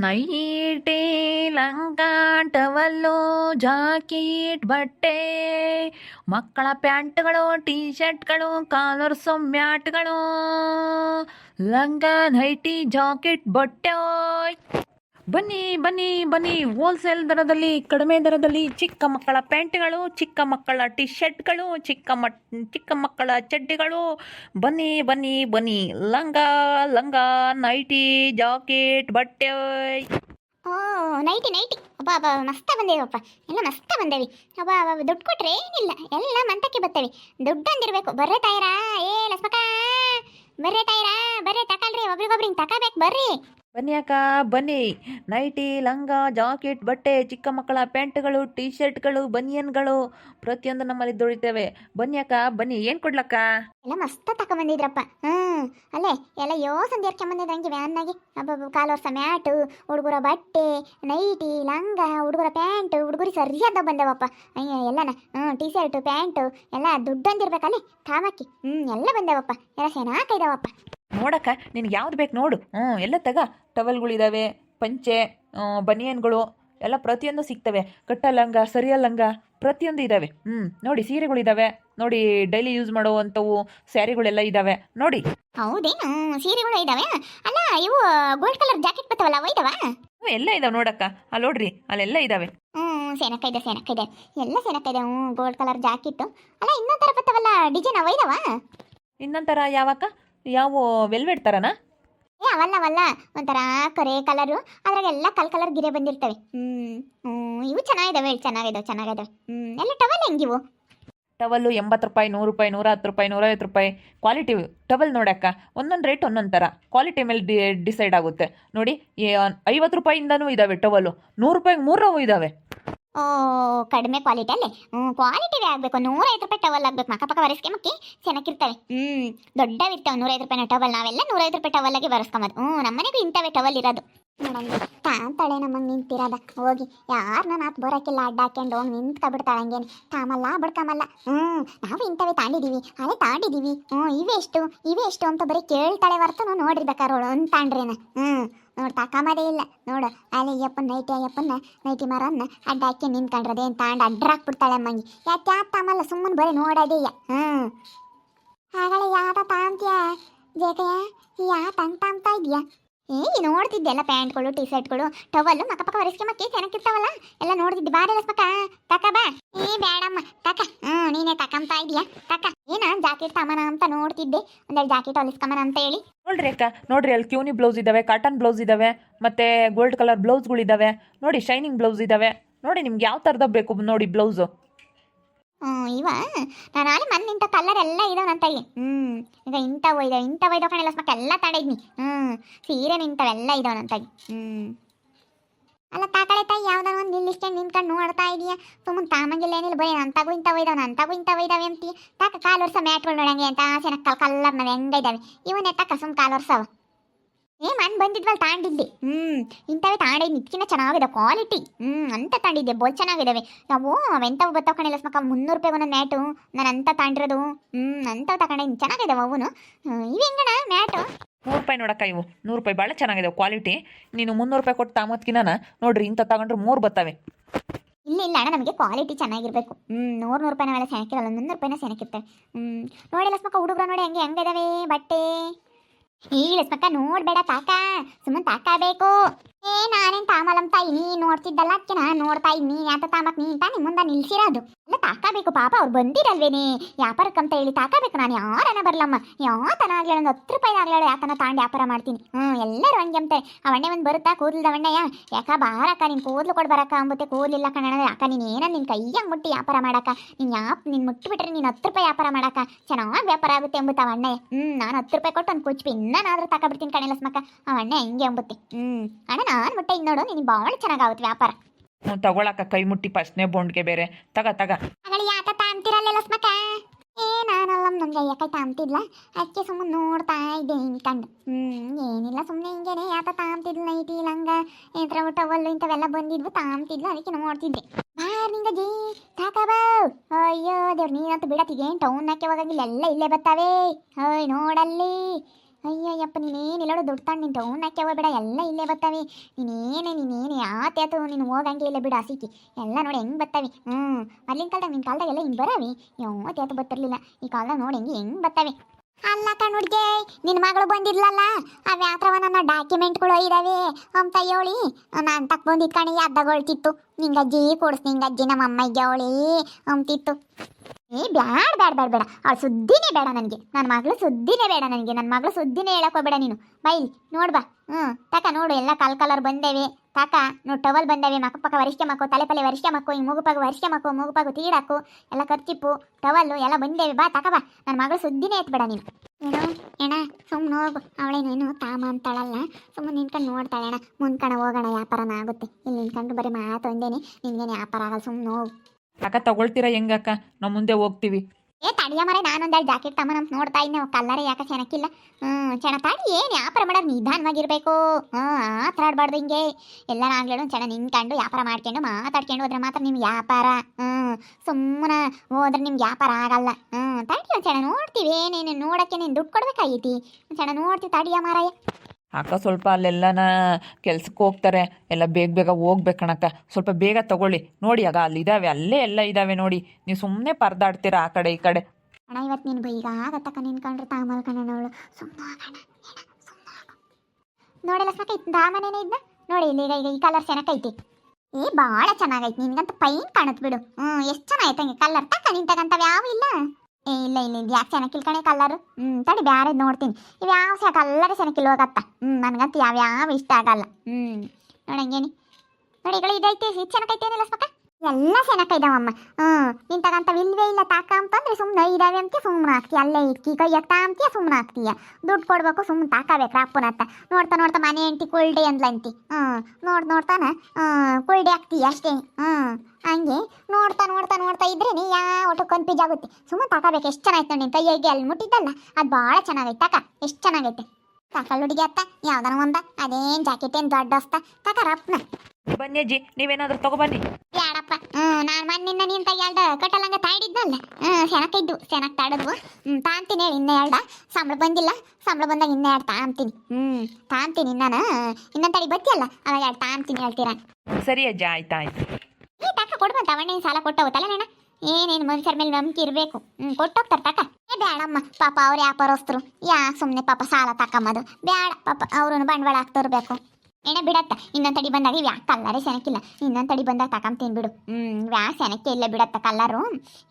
Nighty ಲಂಗ towel jacket, ಬಟ್ಟೆ. ಮಕ್ಕಳ ಪ್ಯಾಂಟ್ಗಳು ಟೀ ಶರ್ಟ್ಗಳು ಕಾಲರ್ಸು ಮ್ಯಾಟ್ಗಳು ಲಂಗ, ನೈಟಿ, ಜಾಕೆಟ್, ಬಟ್ಟೆ. ಬನ್ನಿ ಬನ್ನಿ ಬನ್ನಿ. ಹೋಲ್ಸೇಲ್ ದರದಲ್ಲಿ, ಕಡಿಮೆ ದರದಲ್ಲಿ ಚಿಕ್ಕ ಮಕ್ಕಳ ಪ್ಯಾಂಟ್ಗಳು, ಚಿಕ್ಕ ಮಕ್ಕಳ ಟಿ ಶರ್ಟ್ಗಳು ಚಿಕ್ಕ ಮ, ಚಿಕ್ಕ ಮಕ್ಕಳ ಚಡ್ಡಿಗಳು. ಬನ್ನಿ ಬನ್ನಿ ಬನ್ನಿ. ಲಂಗ ಲಂಗ, ನೈಟಿ, ಜಾಕೆಟ್, ಬಟ್ಟೆ. ಓ, ನೈಟಿ ನೈಟಿ. ಅಬ್ಬಾ ಅಬ್ಬಾ, ಮಸ್ತ ಬಂದೇವಪ್ಪ ಎಲ್ಲ ಮಸ್ತ ಬಂದೇವಿ. ಅಬ್ಬಾ ದುಡ್ಡು ಕೊಟ್ರೆ ಏನಿಲ್ಲ. ಎಲ್ಲ ಮಂತಕ್ಕೆ ಬರ್ತೇವೆ ದುಡ್ಡು ಅಂದಿರಬೇಕು. ಬರ್ರೆ ತಾಯಿರಾ. ಏ ಲಸ್ಮಕ ಬರ್ರೆ ತಾಯಿರಾ. ಬರ್ರೆ ತಕಳ್ರಿ ಒಬ್ರಿಗೊಬ್ರಿಗೆ ತಕಬೇಕು ಬರ್ರಿ. ಬನ್ನಿ ಅಕ್ಕ, ಬನ್ನಿ. ನೈಟಿ, ಲಂಗ, ಜಾಕೆಟ್, ಬಟ್ಟೆ, ಚಿಕ್ಕ ಮಕ್ಕಳ ಪ್ಯಾಂಟ್ಗಳು ಟೀ ಶರ್ಟ್ಗಳು ಬನಿಯನ್ಗಳು ಪ್ರತಿಯೊಂದು ನಮ್ಮಲ್ಲಿ ದೊರೀತೇವೆ ಬನ್ನಿ ಅಕ್ಕ, ಬನ್ನಿ. ಏನು ಕೊಡ್ಲಕ್ಕ? ಎಲ್ಲ ಮಸ್ತ ತಕೊಂಬಂದಿದ್ರಪ್ಪ ಹ್ಮ್, ಅಲ್ಲೇ, ಎಲ್ಲ ಯೋಸಂದು ಎರ್ಕೊಂಬಂದಿದ್ದಂಗೆ ವ್ಯಾನ್ನಾಗಿ ಅಬ್ಬಬ್ಬ ಕಾಲು ವರ್ಷ ಮ್ಯಾಟು, ಹುಡುಗರ ಬಟ್ಟೆ, ನೈಟಿ, ಲಂಗ, ಹುಡುಗರ ಪ್ಯಾಂಟ್, ಹುಡುಗರಿ ಸರಿಯಾದ ಬಂದವಪ್ಪ. ಅಯ್ಯ, ಎಲ್ಲನ ಹ್ಞೂ ಟೀ ಶರ್ಟ್ ಪ್ಯಾಂಟ್, ಎಲ್ಲ ದುಡ್ಡು ಅಂದಿರ್ಬೇಕಲ್ಲಿ ತಾಮಕ್ಕಿ ಹ್ಮ್, ಎಲ್ಲ ಬಂದವಪ್ಪ. ಎಲ್ಲ ಚೆನ್ನಾಗಿದಾವಪ್ಪ ನೋಡಕ್ಕ ನಿನ್ಗೆ ಯಾವ್ದು ಬೇಕು ನೋಡು. ಹ್ಞೂ ಎಲ್ಲ ತಗ. ಟವಲ್ಗಳಿದ್ದಾವೆ ಪಂಚೆ ಬನಿಯನ್ಗಳು ಎಲ್ಲ ಪ್ರತಿಯೊಂದು ಸಿಗ್ತವೆ. ಕಟ್ಟ ಲಂಗ ಸರಿಯ ಲಂಗ ಪ್ರತಿಯೊಂದು ಇದ್ದಾವೆ ಹ್ಞೂ ನೋಡಿ ಸೀರೆಗಳಿದ್ದಾವೆ ನೋಡಿ ಡೈಲಿ ಯೂಸ್ ಮಾಡುವಂಥವು ಸ್ಯಾರಿಗಳೆಲ್ಲ ಇದ್ದಾವೆ ನೋಡಿ. ಹೌದೇನು? ಸೀರೆಗಳು ಇದಾವೆ? ಅಲ್ಲ ಇವು ಗೋಲ್ಡ್ ಕಲರ್ ಜಾಕೆಟ್ ಬರ್ತಾವಲ್ಲ ಅವು ಇದಾವ? ಹ್ಞೂ ಎಲ್ಲ ಇದಾವೆ ನೋಡಕ್ಕ. ಅಲ್ಲಿ ನೋಡ್ರಿ ಅಲ್ಲೆಲ್ಲ ಇದ್ದಾವೆ ಹ್ಞೂ ಸೆನಕ ಇದೆ ಸೆನಕ ಇದೆ. ಎಲ್ಲ ಸೆನಕ ಇದೆ ಹ್ಞೂ ಗೋಲ್ಡ್ ಕಲರ್ ಜಾಕೆಟ್ ಅಲ್ಲ ಇನ್ನೊಂದು ಥರ ಬರ್ತಾವಲ್ಲ ಡಿಸೈನ್ ಅವ ಇದಾವ? ಇನ್ನೊಂಥರ ಯಾವಕ್ಕ? ಯಾವ ವೆಲ್ವೆಟ್ ಥರನಾ ಏ ಅವಲ್ಲ ಅವಲ್ಲ. ಒಂಥರ ಕರೆ ಕಲರು. ಅದ್ರಾಗೆಲ್ಲ ಕಲ್ ಕಲರ್ ಗಿರೆ ಬಂದಿರ್ತವೆ. ಹ್ಮ್ ಹ್ಮ್. ಇವು ಚೆನ್ನಾಗಿದಾವೆ ಚೆನ್ನಾಗಿದಾವೆ ಚೆನ್ನಾಗಿದಾವೆ. ಹ್ಮ್. ಎಲ್ಲ ಟವಲ್ ಹೆಂಗಿವು? ಟವಲ್ಲು ಎಂಬತ್ತು ರೂಪಾಯಿ ನೂರು ರೂಪಾಯಿ ನೂರ ಹತ್ತು ರೂಪಾಯಿ ನೂರೈವತ್ತು ರೂಪಾಯಿ. ಕ್ವಾಲಿಟಿ ಟವಲ್ ನೋಡಕ್ಕ ಒಂದೊಂದು ರೇಟ್ ಒಂದೊಂದು ಥರ ಕ್ವಾಲಿಟಿ ಮೇಲೆ ಡಿ ಡಿಸೈಡ್ ಆಗುತ್ತೆ. ನೋಡಿ ಐವತ್ತು ರೂಪಾಯಿಂದನೂ ಇದ್ದಾವೆ ಟವಲ್ಲು. ನೂರು ರೂಪಾಯಿಗೆ ಮೂರವು ಇದ್ದಾವೆ ಓ, ಕಡಿಮೆ ಕ್ವಾಲಿಟಿಯಲ್ಲಿ ಹ್ಞೂ ಕ್ವಾಲಿಟಿವೇ ಆಗಬೇಕು. ನೂರೈವತ್ತು ರೂಪಾಯಿ ಟವಲ್ ಆಗಬೇಕು. ಅಕ್ಕಪಕ್ಕ ಬರೆಸ್ಕೆ ಮಕ್ಕಿ. ಚೆನ್ನಾಗಿರ್ತವೆ. ಹ್ಮ್, ದೊಡ್ಡವಿರ್ತವೆ ನೂರೈದು ರೂಪಾಯಿನ ಟವಲ್ ನಾವೆಲ್ಲ ನೂರೈದು ರೂಪಾಯಿ ಟವಲ್ಲಾಗೆ ಬರೆಸ್ಕೊಂಬೋದು ಹ್ಞೂ ನಮ್ಮನೆಗೂ ಇಂಥವೇ ಟವಲ್ ಇರೋದು. ನೋಡಂಗೆ ತಾಂತಾಳೆ ನಮ್ಮಂಗೆ ನಿಂತಿರೋದ. ಹೋಗಿ. ಯಾರನ್ನ ನಾತ್ ಬರೋಕ್ಕಿಲ್ಲ, ಅಡ್ಡ ಹಾಕೊಂಡು ಹೋಗಿ ನಿಂತ್ಕೊಬಿಡ್ತಾಳೆ ಹಂಗೇನೆ. ತಾಮಲ್ಲ, ಬಡ್ಕಮಲ್ಲ. ಹ್ಞೂ ನಾವು ಇಂಥವೇ ತಾಂಡಿದೀವಿ. ಹಳೆ ತಾಂಡಿದೀವಿ. ಹ್ಞೂ ಇವೆ ಎಷ್ಟು ಇವೆ ಎಷ್ಟು ಅಂತ ಬರೀ ಕೇಳ್ತಾಳೆ ಹೊರ್ತು ನಾವು ನೋಡಿರ್ಬೇಕಾರೆ ಅವಳು ಅಂತ ತಾಂಡ್ರೇನ. ಹ್ಞೂ ನೋಡು ತಾಕಮದೇ ಇಲ್ಲ. ನೋಡು, ಅಲ್ಲಿ ಅಯ್ಯಪ್ಪ ನೈಟಿ ಅಯ್ಯಪ್ಪನ ನೈಟಿ ಮರನ್ನ ಅಡ್ಡ ಏನು ತಾಂಡ ತಾಂಡ್ ಅಡ್ರಾಕ್ಬಿಡ್ತಾಳೆ ಅಮ್ಮಂಗಿ ಯಾಕೆ ಯಾಕೆ ತಾಮಲ್ಲ ಸುಮ್ಮನೆ ಬರೀ ನೋಡೋದೇಯ? ಹ್ಞೂ ಹಾಗಳೆ ಯಾತ ತಾಂತ್ಯ ಜೇಕಯ್ಯ ಯಾ ತಂಗ್ ತಾಂತಾ ಇದೆಯಾ ಏ, ನೋಡ್ತಿದ್ದೆ ಎಲ್ಲ ಪ್ಯಾಂಟ್ಗಳು ಟಿ ಶರ್ಟ್ಗಳು ಟವಲ್ಲು ಮಕ್ಕಪಕ್ಕ ಪಕ್ಕ ಒರೆಸ್ಕೆ, ಮಕ್ಕಿ ಚೆನ್ನಾಗಿರ್ತಾವಲ್ಲ ಎಲ್ಲ ನೋಡ್ತಿದ್ದೆ. ಬಾರಿ ಪಕ್ಕ ತಕ ಬಾ. ಏ ಬೇಡಮ್ಮ ತಕ. ಹ್ಞೂ, ನೀನೇ ತಕಂತ ಇದೀಯಾ? ತಕ. ಏನ, ಜಾಕೆಟ್ ತಮನ ಅಂತ ನೋಡ್ತಿದ್ದೆ. ಒಂದೆರಡು ಜಾಕೆಟ್ ಹೊಲಿಸ್ಕಮನ ಅಂತ ಹೇಳಿ. ನೋಡ್ರಿ ಅಕ್ಕ, ನೋಡ್ರಿ ಅಲ್ಲಿ ಕ್ಯೂನಿ ಬ್ಲೌಸ್ ಇದಾವೆ ಕಾಟನ್ ಬ್ಲೌಸ್ ಇದಾವೆ, ಮತ್ತೆ ಗೋಲ್ಡ್ ಕಲರ್ ಬ್ಲೌಸ್ಗಳಿದ್ದಾವೆ ನೋಡಿ ಶೈನಿಂಗ್ ಬ್ಲೌಸ್ ಇದಾವೆ. ನೋಡಿ, ನಿಮ್ಗೆ ಯಾವ ಥರದ ಬೇಕು? ನೋಡಿ, ಬ್ಲೌಸು. ಹ್ಞೂ ಇವ? ನಾನು ಅಲ್ಲಿ ಮನ್ ಇಂಥ ಕಲರ್ ಎಲ್ಲ ಇದಾವ ನನ್ನ ಹ್ಞೂ ಈಗ ಇಂಥವು ಇದಾವೆ, ಇಂಥವು ಇದಾವ ಕಣೆಲ್ಲ ಸ್ಮಕ್ ಎಲ್ಲ ತಾಡಿದ್ನಿ. ಹ್ಞೂ ಸೀರೆ ನಿಂತವೆಲ್ಲ ಇದಾವ ನನ್ನ ತಾಯಿ ಹ್ಞೂ ಅಲ್ಲ ತಾಕಳೆ ತಾಯಿ ಯಾವ್ದಾರ ಒಂದು ನಿಲ್ಲಿಸ್ಕೊಂಡು ನಿಂತ್ಕೊಂಡು ನೋಡ್ತಾ ಇದೀಯಾ. ಸುಮ್ಮನೆ ತಾಮಂಗಿಲ್ಲ ಏನಿಲ್ಲ, ಬರೀ ಅಂತಾಗೂ ಇಂಥವು ಇದಾವೆ ಅಂತಾಗೂ ಇಂಥವು ಇದಾವೆ ಅಂತೀಯ ತಾಕ ಕಾಲು ವರ್ಷ ಮ್ಯಾಟ್ಗಳು ನೋಡಂಗೆ ಅಂತ ಆಸೆನ ಕಲ್ ಕಲ್ಲರ್ ನಾವು ಹೆಂಗ ಇದಾವೆ. ಇವನ್ನೇ ತಕ್ಕ ಸುಮ್ ಕಾಲು ವರ್ಷವ ಏ ಮನ್ ಬಂದಿದ್ವಲ್ಲ ತಾಂಡಿದ್ದೆ ಹ್ಮ್. ಇಂಥವೇ ತಾಂಡೆ ನಿತ್ಕಿನ ಚೆನ್ನಾಗಿದೆ ಕ್ವಾಲಿಟಿ ಹ್ಮ್ ಅಂತ ತಾಂಡಿದ್ದೆ ಬೋಲ್ ಚೆನ್ನಾಗಿದಾವೆ. ನಾವು ಅವೆಂಥವು ಬರ್ತಾವ ಕಣಿಲ್ಲ ಸ್ಮಕ್ಕ ಮುನ್ನೂರು ರೂಪಾಯಿ ಒಂದೊಂದು ಮ್ಯಾಟು ನಾನು ಅಂತ ತಾಂಡಿರೋದು. ಹ್ಮ್. ಅಂತ ತಗೊಂಡೆ ಚೆನ್ನಾಗಿದಾವೆ ಅವನು ಇವು ಹೆಂಗಣ ಮ್ಯಾಟು? ನೂರು ರೂಪಾಯಿ ನೋಡಕ್ಕ ಇವು ನೂರು ರೂಪಾಯಿ ಭಾಳ ಚೆನ್ನಾಗಿದೆ ಕ್ವಾಲಿಟಿ ನೀನು ಮುನ್ನೂರು ರೂಪಾಯಿ ಕೊಟ್ಟು ತಾಮತ್ಕಿನ ನೋಡ್ರಿ ಇಂಥ ತಗೊಂಡ್ರೆ ಮೂರು ಬರ್ತವೆ ಇಲ್ಲ ಇಲ್ಲ ಅಣ್ಣ ನಮಗೆ ಕ್ವಾಲಿಟಿ ಚೆನ್ನಾಗಿರ್ಬೇಕು. ಹ್ಮ್. ನೂರು ನೂರು ರೂಪಾಯಿ ಸೆನಕಿರಲ್ಲ ಸೆಣಕಿರಲ್ಲ ಮುನ್ನೂರು ರೂಪಾಯಿನ ಸೆಣಕಿರ್ತವೆ ಹ್ಮ್. ನೋಡಿ ಲಸ್ಮಕ್ಕ ಹುಡುಗ್ರು ನೋಡಿ ಹಂಗೆ ಹೆಂಗಿದಾವೆ ಬಟ್ಟೆ. ಈ ಲಸ್ಮಕ್ಕ ನೋಡ್ಬೇಡ ತಾಕ ಸುಮ್ಮನೆ ತಾಕಬೇಕು ಏ, ನಾನೇನ್ ತಾಮಲಂತ ನೀ ನೋಡ್ತಿದ್ದಲ್ಲ, ಅದಕ್ಕೆ ನಾನು ನೋಡ್ತಾ ಇದ್ನಿ ಯಾತ ತಾಮಕ್ ನೀ ತಾನೆ ಮುಂದೆ ನಿಲ್ಸಿರೋದು. ತಾಕಬೇಕು ಪಾಪ, ಅವ್ರು ಬಂದಿರಲ್ವೇನೆ? ವ್ಯಾಪಾರಕ್ಕಂತ ಹೇಳಿ ತಾಕಬೇಕು ನಾನು. ಯಾರನ್ನ ಬರ್ಲಮ್ಮ? ಯಾತನ ಆಗ್ಲಿ ಒಂದು ಹತ್ತು ರೂಪಾಯಿ ಆಗ್ಲಾಳು ಯಾತನ ತಾಂಡ್ ವ್ಯಾಪಾರ ಮಾಡ್ತೀನಿ. ಹ್ಮ್, ಎಲ್ಲರೂ ಹಂಗೆ ಅಂತೆ ಅವಣ್ಣೆ ಒಂದು ಬರುತ್ತಾ? ಕೂದಲ್ದ ಅವಣ್ಣಯ್ಯ ಯಾಕ ಬಾರಕ್ಕ, ನಿನ್ ಕೂದ್ಲು ಕೊಡ್ ಬರಕ್ಕ ಅಂಬುತ್ತೆ. ಕೂದಲಿಲ್ಲ ಕಣ ಯಾಕ ನೀನು ಏನ ನಿನ್ ಕೈಯಾಗ ಮುಟ್ಟಿ ವ್ಯಾಪಾರ ಮಾಡಕ ನೀನ್ ಯಾಪ್, ನಿನ್ ಮುಟ್ಟಿ ನೀನು ಹತ್ತು ರೂಪಾಯಿ ವ್ಯಾಪಾರ ಮಾಡಕ ಚೆನ್ನಾಗಿ ವ್ಯಾಪಾರ ಆಗುತ್ತೆ ಎಂಬುತ್ತ ಅವಣ್ಣೆ ಹ್ಮ್, ನಾನು ಹತ್ತು ರೂಪಾಯಿ ಕೊಟ್ಟು ಒಂದು ಕುಚ್ಚಿ ಇನ್ನನಾದ್ರೂ ತಗೊಬಿಡ್ತೀನಿ ಕಣೆ ಲಸ್ಮಕ್ಕ. ಅವಣ್ಣೆ ಹೆಂಗೆ ಅಂಬುತ್ತೆ. ಹ್ಮ್. ಅಣ್ಣ, ನಾನು ಮುಟ್ಟೆ. ಇದ್ ನೋಡು, ನಿನ್ ಭಾಳ ಚೆನ್ನಾಗಾಗುತ್ತೆ ವ್ಯಾಪಾರ. ಹ್ಞೂ ತಗೊಳಕ ಕೈ ಮುಟ್ಟಿ ಫಸ್ಟ್ನೇ ಬೋಂಡ್ಗೆ ಬೇರೆ. ತಗ ತಗ. ಏ, ನಾನಲ್ಲ ಸುಮ್ಮನೆ ನೋಡ್ತಾ ಇದ್ದೆ ಏನಿಲ್ಲ ಸುಮ್ಮನೆ ಲಂಗ ಬಂದಿದ್ವು ಅದಕ್ಕೆ ಬಾರ್ ಅಯ್ಯೋ ದೇವ್ರ, ನೀನಂತೂ ಬಿಡತ್ತಿಗೆ ಟೌನ್ ಹಾಕಿ ಹೋಗಂಗಿಲ್ಲ ಎಲ್ಲ ಇಲ್ಲೇ ಬರ್ತಾವೆ ಹೋಯ್ ನೋಡಲ್ಲಿ. ಅಯ್ಯಯ್ಯಪ್ಪ, ನೀನೇನು ಎಲ್ಲೋ ದುಡ್ಡು ತಂದು ನಿಂತು ಅವ್ನು ಹಾಕ್ಯವ ಬೇಡ ಎಲ್ಲ ಇಲ್ಲೇ ಬತ್ತಾವೆ. ನೀನೇನೆ, ನೀನೇನು ಯಾತೇತು ನೀನು ಹೋಗಂಗೆ ಇಲ್ಲ ಬಿಡು ಹಸಿಕಿ. ಎಲ್ಲ ನೋಡಿ ಹೆಂಗೆ ಬತ್ತಾವೆ. ಹ್ಞೂ ಅಲ್ಲಿನ ಕಾಲದಾಗ ನಿನ್ನ ಕಾಲದಾಗ ಎಲ್ಲ ಹಿಂಗೆ ಬರಾವಿ? ಯಾವತ್ತೇತು ಬರ್ತಿರ್ಲಿಲ್ಲ ಈ ಕಾಲದಾಗ ನೋಡಿ ಹೆಂಗೆ ಹೆಂಗೆ ಬತ್ತಾವೆ. ಅಲ್ಲ ಕಣ್ಣುಡ್ಗೆ ನಿನ್ನ ಮಗಳು ಬಂದಿದ್ಲಲ್ಲ? ಅವ್ಯಾತ್ರವ ನನ್ನ ಡಾಕ್ಯುಮೆಂಟ್ಗಳು ಇದಾವೆ. ಅಂತ ಹೇಳಿ ನಾನು ತಕ್ಕ ಬಂದಿದ್ ಕಣಿ ಅದ್ದಗೊಳ್ತಿತ್ತು ನಿಂಗಜ್ಜಿ ಕೊಡಿಸ್ ನಿಂಗಜ್ಜಿ ನಮ್ಮ ಅಮ್ಮಗೆ ಅವಳಿ ಅಂತಿತ್ತು ಏ ಬ್ಯಾಡ ಬ್ಯಾಡ ಬ್ಯಾಡ, ಬೇಡ. ಅವಳು ಸುದ್ದಿನೇ ಬೇಡ ನನಗೆ. ನನ್ನ ಮಗಳು ಸುದ್ದಿನೇ ಬೇಡ ನನಗೆ. ನನ್ನ ಮಗಳು ಸುದ್ದಿನೇ ಹೇಳಕ್ ಹೋಗ್ಬೇಡ ನೀನು. ಬೈಲಿ ನೋಡ್ಬಾ ಹ್ಞೂ ತಕ ನೋಡು. ಎಲ್ಲ ಕಲ್ ಕಲರ್ ಬಂದೇವೆ. ತಾಕ ನೋಡು, ಟವಲ್ ಬಂದೇವೆ. ಮಕ್ಕ ಪಕ್ಕ ವರಿಷ್ಠ ಮಕ್ಕೋ, ತಲೆ ಪಲೆ ವರಿಷ್ಠ ಮಕ್ಕೋ ಹಿಂಗೆ ಮೂಗುಪಾಗು ವರಿಷ್ಠ ಮಕ್ಕೋ ಮೂಗುಪಾಗು ತೀಡಾಕು, ಎಲ್ಲ ಕರ್ಚಿಪ್ಪು, ಟವಲ್ಲು, ಎಲ್ಲ ಬಂದೇವೆ. ಬಾ, ತಕ ಬಾ. ನನ್ನ ಮಗಳು ಸುದ್ದಿನೇ ಎತ್ಬೇಡ ನೀನು. ಏನು ಏಣ ಸುಮ್ಮನೆ ಹೋಗು. ಅವಳೇನೇನು ತಾಮ ಅಂತಾಳಲ್ಲ. ಸುಮ್ಮನೆ ನಿಂತ್ಕೊಂಡು ನೋಡ್ತಾಳೆ, ಅಣ್ಣ. ಮುಂದ್ಕಣ ಹೋಗೋಣ, ವ್ಯಾಪಾರನ ಆಗುತ್ತೆ. ಇಲ್ಲಿ ನಿನ್ಕೊಂಡು ಬರೀ ಮಾತು ಒಂದೇನೆ ನಿನ್ಗೇನು ವ್ಯಾಪಾರ ಆಗಲ್ಲ. ಸುಮ್ಮನೆ ಹೋಗು. ಅಕ್ಕ ತಗೊಳ್ತೀರಾ ಹೆಂಗಕ್ಕ ನಾವು ಮುಂದೆ ಹೋಗ್ತೀವಿ. ಏ, ತಡಿಯ ಮರೆ ನಾನೊಂದೆರಡು ಜಾಕೆಟ್ ತಮ್ಮ ನಮ್ಗೆ ನೋಡ್ತಾ ಇದ್ದೆ ಕಲ್ಲರೇ ಯಾಕ ಚೆನ್ನಕ್ಕಿಲ್ಲ ಹ್ಮ್ ಚೆನ್ನ ತಾಡಿ, ಏನು ವ್ಯಾಪಾರ ಮಾಡೋದು ನಿಧಾನವಾಗಿರ್ಬೇಕು. ಆ ಆಡ್ಬಾರ್ದು ಹಿಂಗೆ. ಎಲ್ಲ ನಾಗ್ಲೇಳು ಚೆನ್ನ ನಿಂತ್ಕೊಂಡು ವ್ಯಾಪಾರ ಮಾಡ್ಕೊಂಡು ಮಾತಾಡ್ಕೊಂಡು ಹೋದ್ರೆ ಮಾತ್ರ ನಿಮ್ಗೆ ವ್ಯಾಪಾರ. ಹ್ಮ್, ಸುಮ್ಮನೆ ಹೋದ್ರೆ ನಿಮ್ಗೆ ವ್ಯಾಪಾರ ಆಗಲ್ಲ. ಹ್ಮ್ ತಡಿ ಚೆನ್ನ ನೋಡ್ತೀವಿ. ಏನೇನು, ನೋಡಕ್ಕೆ ನೀನ್ ದುಡ್ಡು ಕೊಡ್ಬೇಕಾಗೈತಿ? ಚೆನ್ನ ನೋಡ್ತೀವಿ, ತಡಿಯ ಮಾರಾಯ. ಅಕ್ಕ ಸ್ವಲ್ಪ ಅಲ್ಲೆಲ್ಲನ ಕೆಲ್ಸಕ್ಕೆ ಹೋಗ್ತಾರೆ. ಎಲ್ಲ ಬೇಗ ಬೇಗ ಹೋಗ್ಬೇಕಣಕ್ಕ ಸ್ವಲ್ಪ ಬೇಗ ತಗೊಳ್ಳಿ. ನೋಡಿ, ಆಗ ಅಲ್ಲಿ ಇದಾವೆ ಅಲ್ಲೇ ಎಲ್ಲ ಇದಾವೆ ನೋಡಿ. ನೀವು ಸುಮ್ಮನೆ ಪರದಾಡ್ತೀರಾ ಆ ಕಡೆ ಈ ಕಡೆ? ಅಣ್ಣ ಇವತ್ತು ನೀನು ಬೈಗ ಆಗತ್ತಕ್ಕ ನಿನ್ಕೊಂಡ್ರೆ ತಾಮಲ್ಕಣ್ಣನವಳು ಸುಮ್ಮನೆ ನೋಡಲ್ಲ ಸಾಕೈತಿ ದಾಮನೇನೆ ಇದ್ದ ನೋಡಿ, ಇಲ್ಲಿ ಈಗ ಈ ಕಲರ್ ಚೆನ್ನಾಗೈತಿ ಏ ಭಾಳ ಚೆನ್ನಾಗೈತಿ. ನಿನ್ಗಂತ ಪೈನ್ ಕಾಣತ್ ಬಿಡು. ಹ್ಞೂ ಎಷ್ಟು ಚೆನ್ನಾಗೈತೆ ಕಲರ್ ತಕ್ಕ ನಿಂತಕ್ಕಂಥವು ಯಾವ ಇಲ್ಲ. ಏ, ಇಲ್ಲ ಇಲ್ಲ ಇದು ಯಾಕೆ ಚೆನ್ನಾಗಿಲ್ಲ ಕಣೆ ಕಲರು ಹ್ಞೂ ತಡಿ, ಬ್ಯಾರೆ ನೋಡ್ತೀನಿ. ಇವು ಯಾವ ಸಹ ಕಲ್ಲರೇ ಚೆನ್ನಾಗಿಲ್ಲ ಹೋಗತ್ತ ಹ್ಞೂ ನನಗಂತೂ ಯಾವ ಯಾವ ಇಷ್ಟ ಆಗಲ್ಲ. ಹ್ಞೂ ನೋಡಂಗೇನಿ ನೋಡಿ ಈಗ ಇದೈತಿ ಏನಿಲ್ಲ ಚೆನ್ನಾಗೈತೆ ಏನಿಲ್ಲ ಸ್ಮಕ್ಕ ಇದಾವಮ್ಮ ಚೆನ್ನಾಗೈದವಮ್ಮ ನಿನ್ ತಗಂತವ್ ಇಲ್ವೇ ಇಲ್ಲ ತಾಕ ಅಂತಂದ್ರೆ ಸುಮ್ಮನೆ ಇದಾವೆ ಅಂತ ಸುಮ್ಮನೆ ಹಾಕ್ತಿ ಅಲ್ಲೇ ಇಕ್ಕಿ ಕೈ ಎತ್ತಾ ಅಂತೀಯ ಸುಮ್ಮನೆ ಹಾಕ್ತೀಯ ದುಡ್ಡು ಕೊಡ್ಬೇಕು ಸುಮ್ಮನೆ ತಾಕಬೇಕು ಅಪ್ಪನ ಅತ್ತ ನೋಡ್ತಾ ನೋಡ್ತಾ ಮನೆ ಎಂಟಿ ಕುಳ್ಡೆ ಅಂದ್ಲಂತಿ. ಹ್ಞೂ, ನೋಡ್ ನೋಡ್ತಾನ? ಕುಳ್ಡೆ ಹಾಕ್ತೀಯ ಅಷ್ಟೇ. ಹ್ಞೂ, ಹಂಗೆ ನೋಡ್ತಾ ನೋಡ್ತಾ ನೋಡ್ತಾ ಇದ್ರೆ ನೀ ಯಾ ಒಟ್ಟು ಆಗುತ್ತೆ. ಸುಮ್ಮನೆ ತಾಕಬೇಕು, ಎಷ್ಟು ಚೆನ್ನಾಗಿತ್ತು ನಿನ್ನ ನಿನ್ ಕೈಯಾಗಿ, ಅಲ್ಲಿ ಮುಟ್ಟಿದ್ದಲ್ಲ, ಅದು ಭಾಳ ಚೆನ್ನಾಗೈತೆ. ತಾಕ, ಎಷ್ಟು ಚೆನ್ನಾಗೈತೆ. ತಾಕಲ್ ಹುಡುಗಿ ಅತ್ತ, ಯಾವ್ದಾನ ಒಂದ, ಅದೇನ್ ಜಾಕೆಟ್, ಏನು ದೊಡ್ಡ ಅಸ್ತ ತಾಕ ರಪ್ನ ಬನ್ನಿ ಅಜ್ಜಿ ನೀವೇನಾದ್ರೂ ತಗೊಬನ್ನಿ ಯಾಡಪ್ಪ? ಹ್ಮ್ ನಾನ್ ಮಣ್ಣಿಂದ ನಿಂತ ಎರಡ ಕಟ್ಟಲಂಗ ತಾಡಿದ್ನಲ್ಲ ಹ್ಮ್ ಸೆನಕೈದ್ದು ಸೆನಕ್ ತಾಡದ್ವು. ಹ್ಮ್ ತಾಂತೀನಿ ಹೇಳಿ ಇನ್ನ ಎರಡ ಸಂಬಳ ಬಂದಿಲ್ಲ ಸಂಬಳ ಬಂದಾಗ ಇನ್ನ ಎರಡು ತಾಂತೀನಿ ಹ್ಮ್ ತಾಂತೀನಿ ನಾನು ಇನ್ನೊಂದ್ ತಡಿ ಬತ್ತಿಯಲ್ಲ ಅವಾಗ ಎರಡು ತಾಂತೀನಿ ಹೇಳ್ತೀರ? ಸರಿ ಅಜ್ಜ ಆಯ್ತಾ ಆಯ್ತು. ಈ ತಕ್ಕ ಕೊಡ್ಬಂತ ಅವಣ್ಣೇನು ಸಾಲ ಕೊಟ್ಟವು ನೆನ ಏನೇನು ಮನುಷ್ಯರ ಮೇಲೆ ನಂಬಿಕೆ ಇರಬೇಕು? ಹ್ಞೂ ಕೊಟ್ಟೋಗ್ತಾರೆ ತಕ್ಕ ಏ ಬೇಡಮ್ಮ ಪಾಪ ಅವ್ರು ವ್ಯಾಪಾರಸ್ಥರು ಯಾಕೆ ಸುಮ್ಮನೆ ಪಾಪ ಸಾಲ ತಕ್ಕಮ್ಮದು ಬೇಡ ಪಾಪ ಅವ್ರನ್ನು ಬಂಡವಾಳ ಹಾಕ್ತಿರ್ಬೇಕು ಏನ ಬಿಡತ್ತ, ಇನ್ನೊಂದು ತಡಿ ಬಂದಾಗ ಇವು ಯಾಕೆ ಕಲ್ಲರೇ ಸೆನಕಿಲ್ಲ ಇನ್ನೊಂದು ತಡಿ ಬಂದಾಗ ತಕೊಂತೀನಿ ಬಿಡು. ಹ್ಞೂ ವ್ಯಾ ಸೆನಕ್ಕೆ ಇಲ್ಲ ಬಿಡತ್ತ ಕಲ್ಲರು.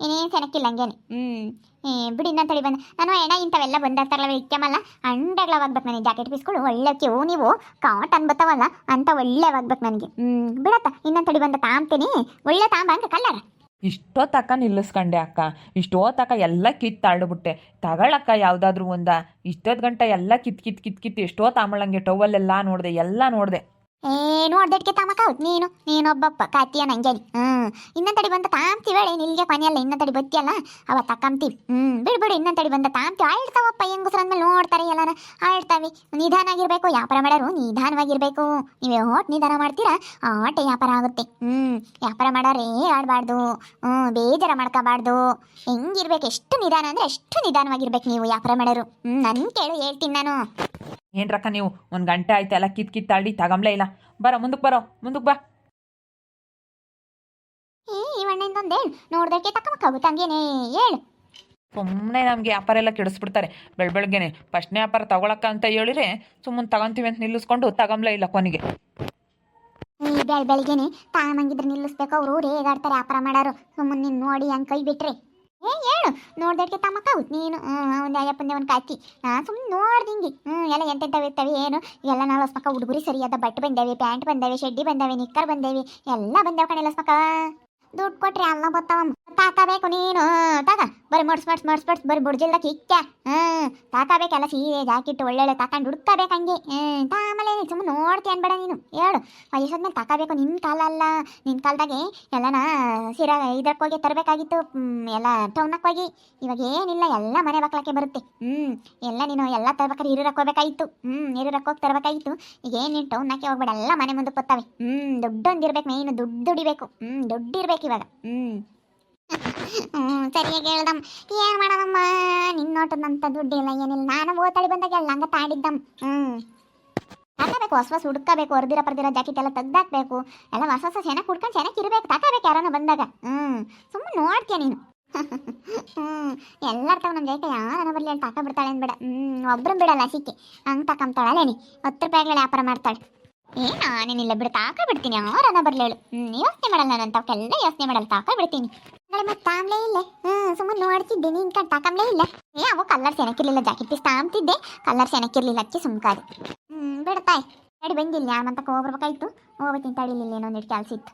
ಏನೇನು ಸೆನಕಿಲ್ಲ ಹಂಗೇನೆ. ಹ್ಞೂ ಬಿಡು ಇನ್ನೊಂದು ತಡಿ ಬಂದ. ನಾನು ಎಣ ಇಂಥವೆಲ್ಲ ಬಂದಿರ್ತಾರಲ್ಲ ಇಕ್ಕಮಲ್ಲ ಅಂಡಗ್ಲವಾಗ್ಬೇಕು ನನಗೆ, ಜಾಕೆಟ್ ಪೀಸ್ಗಳು ಒಳ್ಳೆ ಕ್ಯೂ ನೀವು ಕಾಟನ್ ಅನ್ಬತ್ತವಲ್ಲ ಅಂತ ಒಳ್ಳೆವಾಗ್ಬೇಕು ನನಗೆ. ಹ್ಞೂ ಬಿಡತ್ತ, ಇನ್ನೊಂದು ತಡಿ ಬಂದ ತಾಂತೀನಿ ಒಳ್ಳೆ ತಾಂಬ ಕಲ್ಲರ. ಇಷ್ಟೊತ್ತಕ್ಕ ನಿಲ್ಲಿಸ್ಕೊಂಡೆ ಅಕ್ಕ. ಇಷ್ಟೊತ್ತಕ್ಕ ಎಲ್ಲ ಕಿತ್ತಾಡ್ಬಿಟ್ಟೆ ತಗೊಳಕ್ಕ ಯಾವುದಾದ್ರೂ ಒಂದ. ಇಷ್ಟೊತ್ತು ಗಂಟೆ ಎಲ್ಲ ಕಿತ್ ಕಿತ್ ಕಿತ್ ಕಿತ್, ಎಷ್ಟೋ ತಾಮಳಂಗೆ ಟವಲೆಲ್ಲ ನೋಡಿದೆ, ಎಲ್ಲ ನೋಡಿದೆ. ಏ ನೋಡ್ದಟ್ಗೆ ತಮಕ ನೀನು ನೀನೊಬ್ಬಪ್ಪ ಕಾತಿಯ ನಂಗೇನಿ ಹ್ಮ್. ಇನ್ನೊಂದ್ ತಡಿ ಬಂದ ತಾಂತೀವಿ ಹೇಳಿ ನಿಲ್ಗೆ ಕೊನೆಯಲ್ಲ ಇನ್ನೊಂದ್ ತಡಿ ಬತ್ತಿಯಲ್ಲ? ಅವ ತಕ್ಕಂತೀವಿ ಹ್ಮ್, ಬಿಡು ಬಿಡು ಇನ್ನೊಂದ್ ತಡಿ ಬಂದ ತಾಂತಿ ಆಳ್ತಾವಪ್ಪ, ಹೆಂಗಸ್ರ ಅಂದ್ಮೇಲೆ ನೋಡ್ತಾರೆ ಎಲ್ಲನ. ಆಳ್ತಾವೆ. ನಿಧಾನ ಆಗಿರ್ಬೇಕು ವ್ಯಾಪಾರ ಮಾಡೋರು ನಿಧಾನವಾಗಿರ್ಬೇಕು. ನೀವು ಹೋಟ್ ನಿಧಾನ ಮಾಡ್ತೀರಾ? ಆಟ ವ್ಯಾಪಾರ ಆಗುತ್ತೆ. ಹ್ಮ್, ವ್ಯಾಪಾರ ಮಾಡೋರೇ ಆಡಬಾರ್ದು. ಹ್ಮ್, ಬೇಜಾರ ಮಾಡ್ಕೋಬಾರ್ದು. ಹೆಂಗಿರ್ಬೇಕು, ಎಷ್ಟು ನಿಧಾನ ಅಂದ್ರೆ ಎಷ್ಟು ನಿಧಾನವಾಗಿರ್ಬೇಕು ನೀವು ವ್ಯಾಪಾರ ಮಾಡೋರು. ಹ್ಮ್, ನನ್ ಕೇಳು, ಹೇಳ್ತೀನಿ ನಾನು. ಏನ್ರಕ್ಕ ನೀವು? ಒಂದು ಗಂಟೆ ಆಯ್ತು ಎಲ್ಲ ಕಿತ್ ಕಿತ್ತಾಡಿ ತಗಂಬ್ಲೇ ಇಲ್ಲ. ಬರೋ ಮುಂದಕ್ಕೆ ಬರೋ ಮುಂದಕ್ಕೆ ಬಾ. ಏ ಇವಣ್ಣಂದೊಂದು ಹೇಳು ನೋಡ್ದಕ್ಕೆ ತಕ್ಕಮಕ್ಕಾಗುತ್ತೆ ಹಂಗೇನೆ? ಹೇಳು. ಸುಮ್ಮನೆ ನಮಗೆ ವ್ಯಾಪಾರ ಎಲ್ಲ ಕೆಡಿಸ್ಬಿಡ್ತಾರೆ. ಬೆಳ ಬೆಳಗ್ಗೆನೆ ಫಸ್ಟ್ನೇ ವ್ಯಾಪಾರ ತಗೊಳಕ್ಕ ಅಂತ ಹೇಳಿದ್ರೆ ಸುಮ್ಮನೆ ತಗೊಂತೀವಿ ಅಂತ ನಿಲ್ಲಿಸ್ಕೊಂಡು ತಗಂಬ್ಲೇ ಇಲ್ಲ ಕೊನೆಗೆ. ಈ ಬೆಳ್ ಬೆಳಿಗ್ಗೆನೆ ತಾನಂಗಿದ್ರೆ ನಿಲ್ಲಿಸ್ಬೇಕು ಅವರು ರೇಗಾಡ್ತಾರೆ ವ್ಯಾಪಾರ ಮಾಡೋರು. ಸುಮ್ಮನೆ ನೀನು ನೋಡಿ ಹಂಗೆ ಕೈ ಬಿಟ್ರೆ. ಏ, ಹೇಳು. ನೋಡ್ದಕ್ಕೆ ತಮ್ಮಕ್ಕಾಗುತ್ತೆ ನೀನು. ಹ್ಞೂ ಒಂದು ಅಯ್ಯಪ್ಪಂದೆ, ಒಂದು ಕಾಕಿ. ನಾ ಸುಮ್ಮನೆ ನೋಡ್ದಿಂಗಿ. ಹ್ಞೂ ಎಲ್ಲ ಎಂತೆಂಥವು ಇರ್ತವೆ, ಏನು? ಎಲ್ಲ ನಾವು ಹೊಸ್ಮಕ್ಕ ಹುಡುಗರಿ ಸರಿಯಾದ ಬಟ್ಟೆ ಬಂದೇವಿ, ಪ್ಯಾಂಟ್ ಬಂದೇವೆ, ಶೆಡ್ಡಿ ಬಂದಾವೆ, ನಿಕ್ಕರ್ ಬಂದಾವೆ. ಎಲ್ಲ ಬಂದಾವೆ ಕಣೆ ಸ್ಮಕ್ಕ ದುಡ್ಡು ಕೊಟ್ರಿ ಅಲ್ಲ ಬತ್ತವಮ್ಮ ತಾಕಬೇಕು ನೀನು. ತಾಕ ಬರೀ ಮಡ್ಸ್ ಮಡ್ಸ್ ಮಡ್ಸ್ ಮಡ್ಸ್ ಬರೀ ಬುಡ್ಜಿಲ್ದ ಕಿಕ್ಕ. ಹ್ಞೂ ತಾಕಬೇಕೆಲ್ಲ ಸೀರೆ, ಜಾಕೆಟ್, ಒಳ್ಳೊಳ್ಳೆ ತಕೊಂಡು ಹುಡ್ಕಬೇಕು ಹಂಗೆ. ಆಮೇಲೆ ಸುಮ್ಮನೆ ನೋಡ್ತಿ ಅನ್ಬೇಡ ನೀನು. ಹೇಳು. ಎಷ್ಟೊದ್ಮೇಲೆ ತಾಕಬೇಕು ನಿನ್ನ ಕಾಲ ಅಲ್ಲ ನಿನ್ನ ಕಾಲದಾಗೆ ಎಲ್ಲನ ಸೀರೆ ಇದಕ್ಕೆ ಹೋಗಿ ತರಬೇಕಾಗಿತ್ತು. ಎಲ್ಲ ಟೌನಕ್ಕೆ ಹೋಗಿ. ಇವಾಗ ಏನಿಲ್ಲ, ಎಲ್ಲ ಮನೆ ಬಾಕ್ಲಕ್ಕೆ ಬರುತ್ತೆ. ಹ್ಞೂ ಎಲ್ಲ ನೀನು ಎಲ್ಲ ತರಬೇಕಾದ್ರೆ ಹಿರಿಯರಕ್ಕೆ ಹೋಗ್ಬೇಕಾಗಿತ್ತು. ಹ್ಞೂ ಹಿರಿಯರಕ್ಕೆ ಹೋಗಿ ತರಬೇಕಾಗಿತ್ತು. ಈಗ ಏನು ನೀನು ಟೌನಕ್ಕೆ ಹೋಗ್ಬೇಡ, ಎಲ್ಲ ಮನೆ ಮುಂದಕ್ಕೆ ಬರ್ತಾವೆ ಹ್ಞೂ ದುಡ್ಡೊಂದಿರ್ಬೇಕು ಮೇಯ್ನು ದುಡ್ಡು ದುಡಿಬೇಕು. ಹ್ಞೂ ದುಡ್ಡು ಇರ್ಬೇಕು ಇವಾಗ. ಹ್ಞೂ ಸರಿಯಾಗಿ ಹೇಳ್ದಮ್. ಏನು ಮಾಡದಮ್ಮ? ನಿನ್ನೋಟದಂತ ದುಡ್ಡಿಲ್ಲ ಏನಿಲ್ಲ. ನಾನು ಓತಾಳಿ ಬಂದಾಗ ಎಲ್ಲ ಹಂಗ ತಾಡಿದ್ದಮ್. ಹ್ಞೂ ಹಾಕಬೇಕು ಹೊಸ ಹೊಸ ಹುಡ್ಕಬೇಕು ಹೊರದಿರ ಪರ್ದಿರ ಜಾಕೆಟ್ ಎಲ್ಲ ತೆಗ್ದಾಕ್ಬೇಕು. ಎಲ್ಲ ಹೊಸ ಹೊಸ ಚೆನ್ನಾಗಿ ಕುಡ್ಕೊಂಡು ಚೆನ್ನಾಗಿ ಇರ್ಬೇಕು ತಾಕಬೇಕು ಯಾರನ್ನ ಬಂದಾಗ. ಹ್ಞೂ ಸುಮ್ಮನೆ ನೋಡ್ತೀಯ ನೀನು? ಹ್ಞೂ ಎಲ್ಲರ ತಗ ನಮ್ಮ ಜೈಕ ಯಾರನ್ನ ಬರಲಿ ಅಲ್ಲಿ ತಾಕ ಬಿಡ್ತಾಳೆ ಅನ್ಬೇಡ ಹ್ಞೂ ಒಬ್ರು ಬಿಡಲ್ಲ ಸಿಕ್ಕಿ ಹಂಗೆ ತಕೊಂತಾಳೆ ನೀ. ಹತ್ತು ರೂಪಾಯಿಗಳ ವ್ಯಾಪಾರ ಮಾಡ್ತಾಳೆ. ಏ ನಾನೇನಿಲ್ಲ ಬಿಡು, ತಾಕ ಬಿಡ್ತೀನಿ. ಅವರನ್ನ ಬರ್ಲೇಳು ಹ್ಞೂ ಯೋಚನೆ ಮಾಡಲ್ಲ ನಾನು ಅಂತವಕ್ಕೆಲ್ಲ ಯೋಚನೆ ಮಾಡಲ್ಲ, ತಾಕ ಬಿಡ್ತೀನಿ. ಅಂದ್ರೆ ಮತ್ತೆ ತಾಮ್ಲೇ ಇಲ್ಲ. ಹ್ಞೂ ಸುಮ್ಮನೆ ನೋಡ್ತಿದ್ದೆ, ನೀನ್ ಕಣ್ ತಾಕಂಬ್ಲೇ ಇಲ್ಲ. ಏ, ಅವು ಕಲರ್ ಸೆನಕಿರ್ಲಿಲ್ಲ ಜಾಕೆಟ್ ಪೀಸ್ ತಾಮ್ತಿದ್ದೆ ಕಲರ್ ಸೆನಕಿರ್ಲಿಲ್ಲ ಹಚ್ಚಿ ಸುಮ್ಕಾರಿ. ಹ್ಮ್ ಬಿಡ್ತಾಯ್ ನಡಿ ಬಂದಿಲ್ಲ, ಯಾರ ಮಂತಕ್ಕೆ ಹೋಗ್ಬರ್ಬೇಕಾಯ್ತು ಹೋಗ್ತೀನಿ ಅಡಿಲಿಲ್ಲ ಏನೋ ಒಂದಿಟ್ಟು ಕೆಲಸ ಇತ್ತು.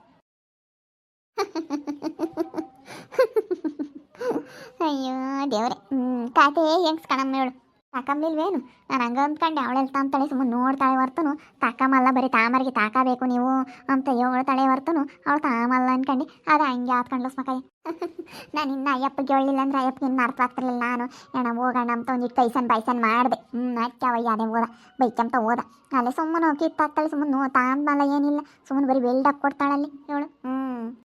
ಅಯ್ಯೋ, ದೇವ್ರೆ. ಹ್ಮ್ ಕಾತೆ ಹೆಂಗ್ಸ್ ಕಣಮ್ಮ ಹೇಳು ತಾಕಂಬಿಲ್ವೇನು ನಾನು ಹಂಗ ಅಂದ್ಕೊಂಡೆ ಅವಳೆಲ್ಲ ತಾಂತಾಳೆ ಸುಮ್ಮನೆ ನೋಡ್ತಾಳೆ ಹೊರ್ತನು ತಾಕಮಲ್ಲ, ಬರೀ ತಾಮರಿಗೆ ತಾಕಬೇಕು ನೀವು ಅಂತ ಹೇಳ್ತಾಳೆ ಹೊರ್ತನು ಅವಳು ತಾಮಲ್ಲ ಅನ್ಕಂಡು, ಅದು ಹಂಗೆ ಆತ್ಕೊಂಡ್ಲಸ್ ಮಕ್ಕಳಿ ನಾನು ಇನ್ನು ಅಯ್ಯಪ್ಪಗೆ ಹೇಳಿಲ್ಲ ಅಂದ್ರೆ ಅಯ್ಯಪ್ಪಗೆ ಇನ್ನು ಅರ್ಥ ಆಗ್ತಿರ್ಲಿಲ್ಲ ನಾನು. ಏನೋ ಹೋಗೋಣ ಅಂತ ಒಂದಿಟ್ಟು ಕೈಸನ್ ಬೈಸನ್ ಮಾಡಿದೆ. ಹ್ಞೂ ಅಚ್ಚವಯ್ಯ ಅದೇ ಹೋದ ಬೈಕಂತ ಹೋದ. ಅಲ್ಲೇ ಸುಮ್ಮನೆ ಕಿತ್ತಾಗ್ತಾಳೆ ಸುಮ್ಮನೆ ನೋ ತಾಂಬಲ್ಲ ಏನಿಲ್ಲ. ಸುಮ್ಮನೆ ಬರೀ ಬೆಲ್ಡಪ್ ಕೊಡ್ತಾಳಲ್ಲಿ, ಹೇಳು. ಹ್ಞೂ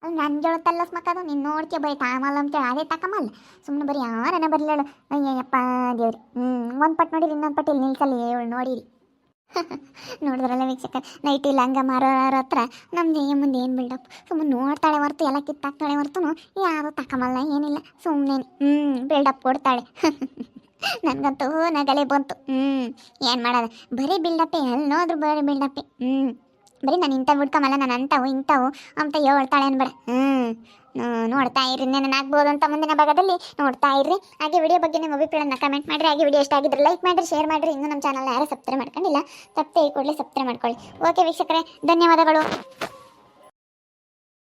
ನನ್ನ ಹೇಳುತ್ತಲ್ಲ ಸ್ಮಕ್ಕದು ನೀನು ನೋಡ್ಕೆ ಬರೀ ತಾಮಲ್ಲ ಅಂತೇಳಿ ಅದೇ ತಕಮಲ್ಲ ಸುಮ್ಮನೆ ಬರೀ ಯಾರನ್ನ ಬರಲೇಳು. ಅಯ್ಯಪ್ಪ ದೇವ್ರಿ. ಹ್ಞೂ ಒಂದು ಪಟ್ ನೋಡಿರಿ, ಇನ್ನೊಂದು ಪಟ್ಟು ಇಲ್ಲಿ ನಿಲ್ಸಲ್ಲ ಏಳು ನೋಡಿರಿ. ನೋಡಿದ್ರಲ್ಲ ವೀಕ್ಷಕ ನೈಟ್ ಇಲ್ಲ, ಹಂಗ ಮಾರೋರ ಹತ್ರ. ನಮ್ದು ಏನ್ ಮುಂದೆ ಏನು ಬಿಲ್ಡಪ್ ಸುಮ್ಮನೆ ನೋಡ್ತಾಳೆ ಹೊರ್ತು, ಎಲ್ಲ ಕಿತ್ತಾಕ್ತಾಳೆ ಹೊರ್ತುನು. ಯಾರು ತಕಮಲ್ಲ ಏನಿಲ್ಲ. ಸುಮ್ಮನೆ ಹ್ಞೂ ಬಿಲ್ಡಪ್ ಕೊಡ್ತಾಳೆ. ನನಗಂತೂ ನಗಲೆ ಬಂತು. ಹ್ಞೂ ಏನು ಮಾಡೋದು? ಬರೀ ಬಿಲ್ಡಪ್ಪೆ ಎಲ್ಲಿ ನೋದ್ರು ಬರೀ ಬಿಲ್ಡಪ್ಪೆ ಹ್ಞೂ ಬರೀ ನಾನು ಇಂಥ ಬಿಡ್ಕೊಂಬಲ್ಲ ನಾನು ಅಂಥವು ಇಂಥವು ಅಂತ ಹೇಳ್ತಾಳೆ ಅನ್ಬೇಡ. ಹ್ಞೂ ನೋಡ್ತಾ ಇರ್ರಿ ನಾನು ಆಗ್ಬೋದು ಅಂತ ಮುಂದಿನ ಭಾಗದಲ್ಲಿ ನೋಡ್ತಾ ಇರ್ರಿ. ಹಾಗೆ ವಿಡಿಯೋ ಬಗ್ಗೆ ನಿಮ್ಮ ಅಭಿಪ್ರಾಯನ ಕಮೆಂಟ್ ಮಾಡಿರಿ. ಹಾಗೆ ವಿಡಿಯೋ ಇಷ್ಟ ಆಗಿದ್ರೆ ಲೈಕ್ ಮಾಡಿರಿ ಶೇರ್ ಮಾಡಿರಿ. ಇನ್ನೂ ನಮ್ಮ ಚಾನಲ್ ಯಾರು ಸಬ್ಸ್ಕ್ರೈಬ್ ಮಾಡ್ಕೊಂಡಿಲ್ಲ, ತಪ್ಪೇ ಕೂಡಲೇ ಸಬ್ಸ್ಕ್ರೈಬ್ ಮಾಡ್ಕೊಳ್ಳಿ. ಓಕೆ ವೀಕ್ಷಕರೇ, ಧನ್ಯವಾದಗಳು.